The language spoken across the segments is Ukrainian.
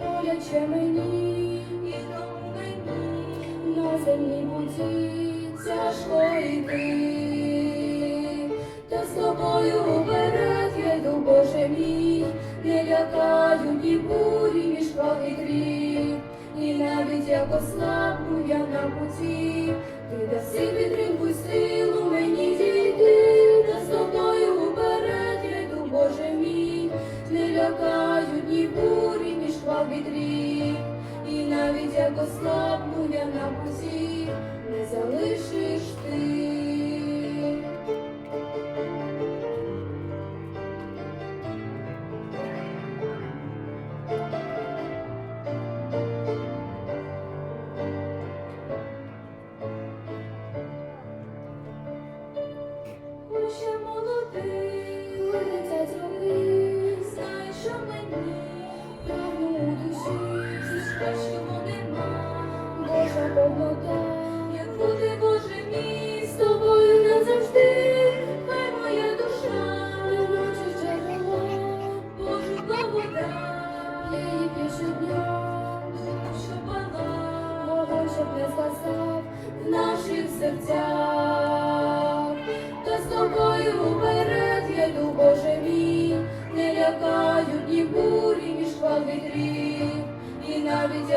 Боляче мені, і тому мені, на землі путі тяжко йти. Як ослабну я на путі, ти даси підтримку силу мені дійти, та з тобою уперед йду, Боже мій, не лякають ні бурі, ні шквал вітрів, і навіть як ослабну я на путі, не залишиш щоб не згасав в наших серцях.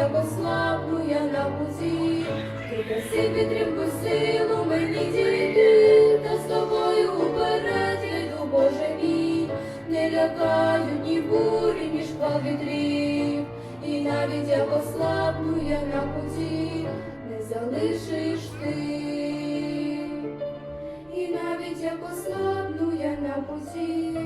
Навіть як я на путі, ти даси підтримку силу мені дійти, та з тобою вперед я йду, Боже мій, не лякаю ні бурі, ні шквал вітрів, і навіть як ослабну я на путі, не залишиш ти. І навіть як ослабну я на путі,